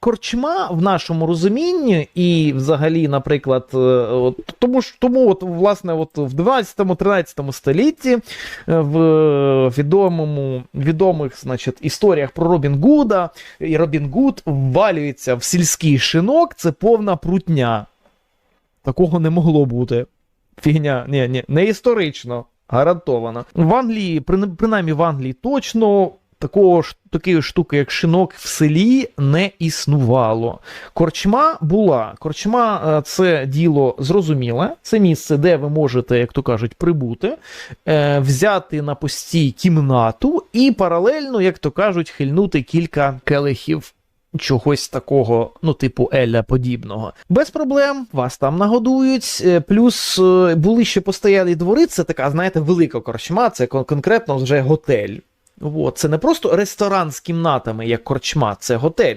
корчма в нашому розумінні, і взагалі, наприклад, е, тому ж тому, от, власне, от в 12-13 столітті е, в відомому відомих значить, історіях про Робін Гуда, і Робін Гуд ввалюється в сільський шинок, це повна прутня. Такого не могло бути. Фігня, ні, ні, не історично, гарантовано. В Англії, прин- принаймні в Англії, точно такого ж такої штуки, як шинок в селі, не існувало. Корчма була. Корчма е, це діло зрозуміле. Це місце, де ви можете, як то кажуть, прибути, е, взяти на постій кімнату і паралельно, як то кажуть, хильнути кілька келихів чогось такого, ну, типу Еля подібного. Без проблем, вас там нагодують. Е, Плюс були ще постоялі двори, це така, знаєте, велика корчма, це кон- конкретно вже готель. От, це не просто ресторан з кімнатами, як корчма, це готель.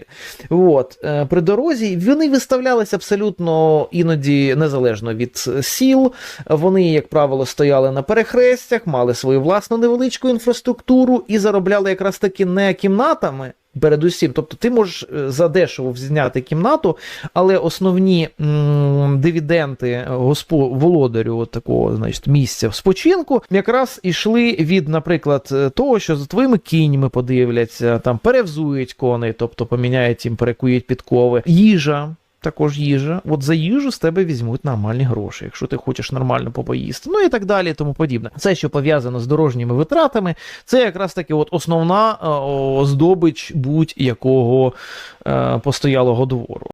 От, е, при дорозі вони виставлялися абсолютно іноді незалежно від е, сіл. Вони, як правило, стояли на перехрестях, мали свою власну невеличку інфраструктуру і заробляли якраз таки не кімнатами. Передусім, тобто ти можеш е, задешево зняти кімнату, але основні м, дивіденти госпо, володарю от такого значить, місця в спочинку якраз ішли від, наприклад, е, того, що за твоїми кіньми подивляться, там перевзують коней, тобто поміняють їм, перекують підкови, їжа. Також їжа. От за їжу з тебе візьмуть нормальні гроші, якщо ти хочеш нормально попоїсти. Ну і так далі, і тому подібне. Це, що пов'язано з дорожніми витратами, це якраз таки от основна е, здобич будь-якого е, постоялого двору.